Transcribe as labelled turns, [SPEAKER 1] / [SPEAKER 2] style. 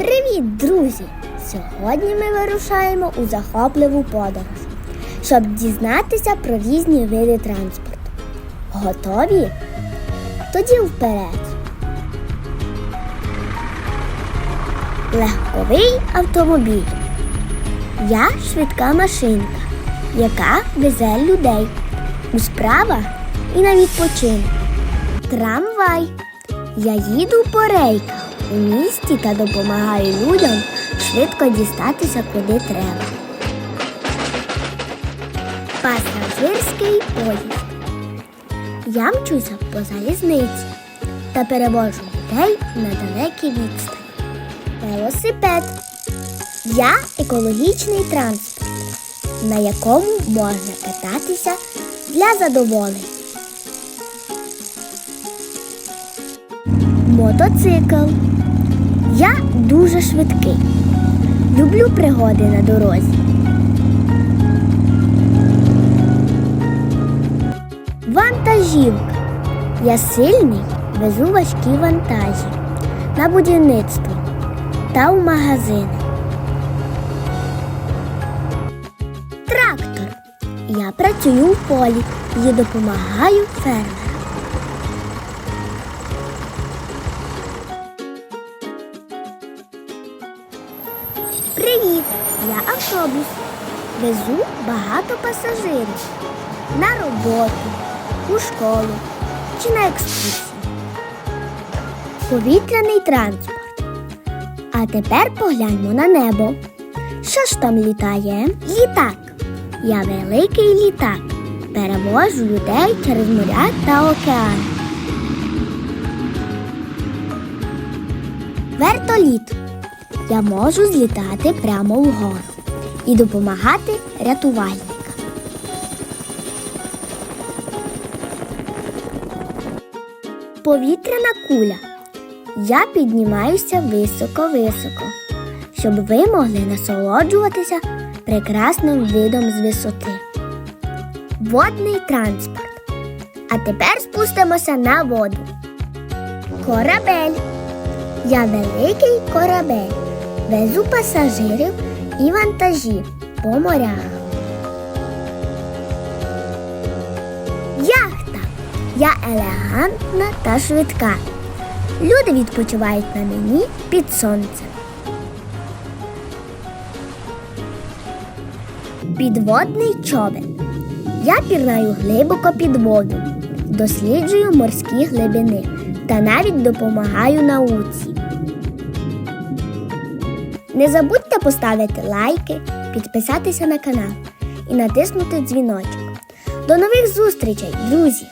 [SPEAKER 1] Привіт, друзі! Сьогодні ми вирушаємо у захопливу подорож, щоб дізнатися про різні види транспорту. Готові? Тоді вперед. Легковий автомобіль. Я швидка машинка, яка везе людей у справах і на відпочинок. Трамвай. Я їду по рейках у місті та допомагаю людям швидко дістатися куди треба. Пасажирський поїзд. Я мчуся по залізниці та перевожу людей на далекі відстані. Велосипед. Я екологічний транспорт, на якому можна кататися для задоволення. Мотоцикл. Я дуже швидкий. Люблю пригоди на дорозі. Вантажівка. Я сильний, везу важкі вантажі на будівництво та в магазини. Трактор. Я працюю в полі і допомагаю фермерам. Привіт! Я автобус. Везу багато пасажирів на роботу, у школу чи на екскурсії. Повітряний транспорт. А тепер погляньмо на небо. Що ж там літає? Літак. Я великий літак. Перевожу людей через моря та океан. Вертоліт. Я можу злітати прямо вгору і допомагати рятувальникам. Повітряна куля. Я піднімаюся високо-високо, щоб ви могли насолоджуватися прекрасним видом з висоти. Водний транспорт. А тепер спустимося на воду. Корабель. Я великий корабель. Везу пасажирів і вантажі по морях. Яхта. Я елегантна та швидка. Люди відпочивають на мені під сонцем. Підводний човен. Я пірнаю глибоко під воду, досліджую морські глибини та навіть допомагаю науці. Не забудьте поставити лайки, підписатися на канал і натиснути дзвіночок. До нових зустрічей, друзі!